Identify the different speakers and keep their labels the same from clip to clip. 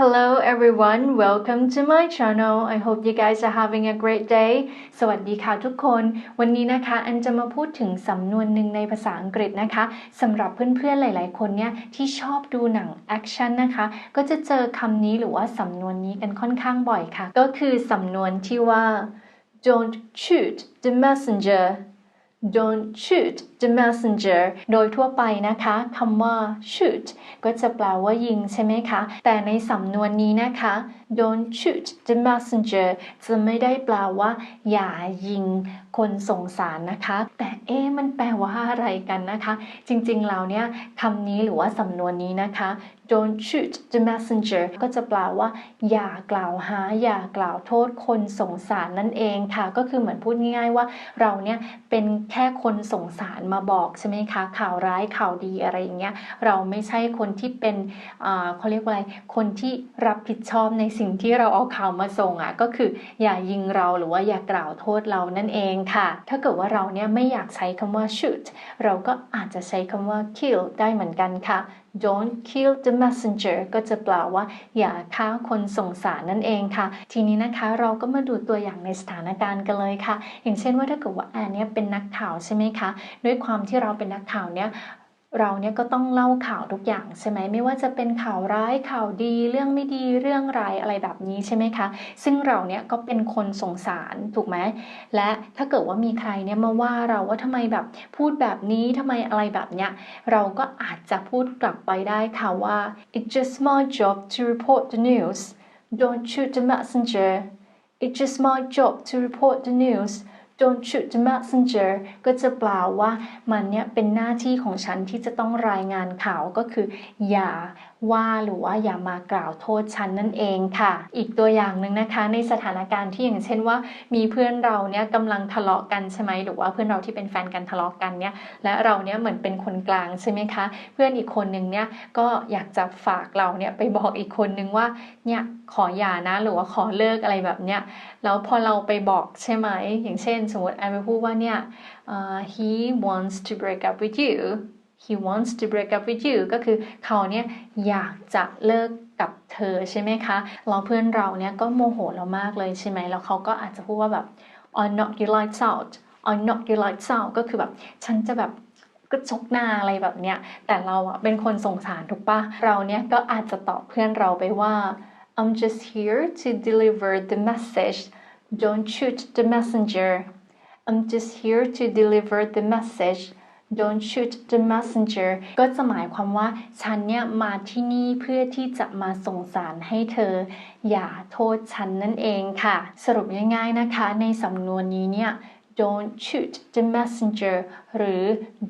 Speaker 1: Hello everyone, welcome to my channel. I hope you guys are having a great day. สวัสดีค่ะทุกคน วันนี้นะคะอันจะมาพูดถึงสำนวนหนึ่งในภาษาอังกฤษนะคะสำหรับเพื่อนๆหลาย ๆ คนเนี่ยที่ชอบดูหนังแอคชั่นนะคะ ก็จะเจอคำนี้หรือว่าสำนวนนี้กันค่อนข้างบ่อยค่ะ ก็คือสำนวนที่ว่า don't shoot the messenger don't shoot the messenger โดยทั่วไปนะคะคำว่า shoot ก็จะแปลว่ายิงใช่ไหมคะ แต่ในสำนวนนี้นะคะ don't shoot the messenger จะไม่ได้แปลว่า อย่ายิงคนส่งสารนะคะ แต่เอ๊มันแปลว่าอะไรกันนะคะ จริงๆแล้วเนี่ยคำนี้หรือว่าสำนวนนี้นะคะ don't shoot the messenger ก็จะแปลว่า อย่ากล่าวหา อย่ากล่าวโทษคนส่งสารนั่นเองค่ะ ก็คือเหมือนพูดง่ายๆว่าเราเนี่ยเป็นแค่คนส่งสารมาบอกใช่ไหมคะ ข่าวร้ายข่าวดีอะไรอย่างเงี้ย เราไม่ใช่คนที่เป็นอ่าเขาเรียกว่าอะไร คนที่รับผิดชอบในสิ่งที่เราเอาข่าวมาส่งอะ ก็คืออย่ายิงเราหรือว่าอย่ากล่าวโทษเรานั่นเองค่ะ ถ้าเกิดว่าเราเนี่ยไม่อยากใช้คำว่า shoot เราก็อาจจะใช้คำว่า kill ได้เหมือนกันค่ะ don't kill the messenger ก็จะแปลว่า อย่าฆ่าคนส่งสารนั่นเองค่ะ ทีนี้นะคะเราก็มาดูตัวอย่างในสถานการณ์กันเลยค่ะ อย่างเช่นว่าถ้าเกิดว่าแอนเนี่ยเป็นนักข่าวใช่ไหมคะ ด้วยความที่เราเป็นนักข่าวเนี่ย เราเนี่ยก็ต้องเล่าข่าวทุกอย่างใช่ไหมไม่ว่าจะเป็นข่าวร้ายข่าวดีเรื่องไม่ดีเรื่องร้ายอะไรแบบนี้ใช่ไหมคะ ซึ่งเราเนี่ยก็เป็นคนสงสารถูกไหมและถ้าเกิดว่ามีใครเนี่ยมาว่าเราว่าทำไมแบบพูดแบบนี้ทำไมอะไรแบบเนี้ยเราก็อาจจะพูดกลับไปได้ค่ะว่า it's just my job to report the news don't shoot the messenger it's just my job to report the news don't shoot the messenger ก็จะแปลว่ามันเนี่ยเป็นหน้าที่ของฉันที่จะต้องรายงานข่าวก็คือ อย่าว่าหรือว่าอย่ามากล่าวโทษฉันนั่นเองค่ะ อีกตัวอย่างหนึ่งนะคะ ในสถานการณ์ที่อย่างเช่นว่า มีเพื่อนเราเนี่ยกำลังทะเลาะกันใช่ไหมหรือว่าเพื่อนเราที่เป็นแฟนกันทะเลาะกันเนี่ยและเราเนี่ยเหมือนเป็นคนกลางใช่ไหมคะ เพื่อนอีกคนนึงเนี่ยก็อยากจะฝากเราเนี่ยไปบอกอีกคนนึงว่าเนี่ยขออย่านะหรือว่าขอเลิกอะไรแบบเนี้ยแล้วพอเราไปบอกใช่ไหมอย่างเช่นสมมติแอไปพูดว่าเนี่ย uh, he wants to break up with you he wants to break up with you ก็คือเขาเนี่ยอยากจะเลิกกับเธอใช่ไหมคะแล้วเพื่อนเราเนี่ยก็โมโหเรามากเลยใช่ไหมแล้วเขาก็อาจจะพูดว่าแบบ I knock your lights out I knock your lights out ก็คือแบบฉันจะแบบก็ชกหน้าอะไรแบบเนี้ย แต่เราอะเป็นคนสงสารถูกปะเราเนี่ยก็อาจจะตอบเพื่อนเราไปว่า I'm just here to deliver the message don't shoot the messenger I'm just here to deliver the message don't shoot the messenger ก็จะหมายความว่าฉันเนี่ยมาที่นี่เพื่อที่จะมาส่งสารให้เธอ อย่าโทษฉันนั่นเองค่ะ สรุปง่ายๆนะคะ ในสำนวนนี้เนี่ย don't shoot the messenger หรือ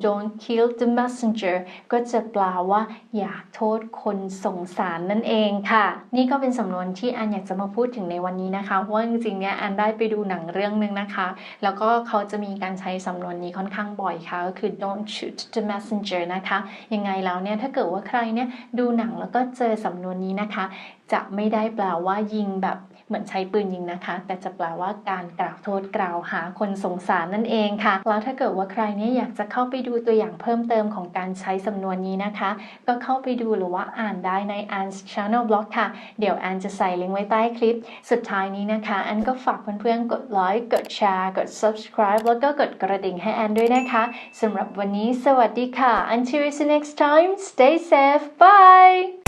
Speaker 1: don't kill the messenger ก็จะแปลว่า อย่าโทษคนส่งสารนั่นเองค่ะ นี่ก็เป็นสำนวนที่อันอยากจะมาพูดถึงในวันนี้นะคะเพราะว่าจริงๆเนี่ยอันได้ไปดูหนังเรื่องหนึ่งนะคะ แล้วก็เขาจะมีการใช้สำนวนนี้ค่อนข้างบ่อยค่ะ ก็คือ don't shoot the messenger นะคะ ยังไงแล้วเนี่ยถ้าเกิดว่าใครเนี่ยดูหนังแล้วก็เจอสำนวนนี้นะคะ จะไม่ได้แปลว่ายิงแบบเหมือนใช้ปืนยิงนะคะ แต่จะแปลว่าการกล่าวโทษกล่าวหาคนส่งสารนั่นเองค่ะ แล้วถ้าเกิดว่าใครเนี่ยอยากจะเข้าไปดูตัวอย่างเพิ่มเติมของการใช้สำนวนนี้นะคะ ก็เข้าไปดูหรือว่าอ่านได้ใน a n s Channel Blog ค่ะ เดี๋ยวแอนจะใส่ลิงก์ไว้ใต้คลิป สุดท้ายนี้นะคะแอนก็ฝากเพื่อนๆ กดไลค์ กดแชร์ กด subscribe แล้วก็กดกระดิ่งให้แอนด้วยนะคะสำหรับวันนี้สวัสดีค่ะ until we see next time stay safe bye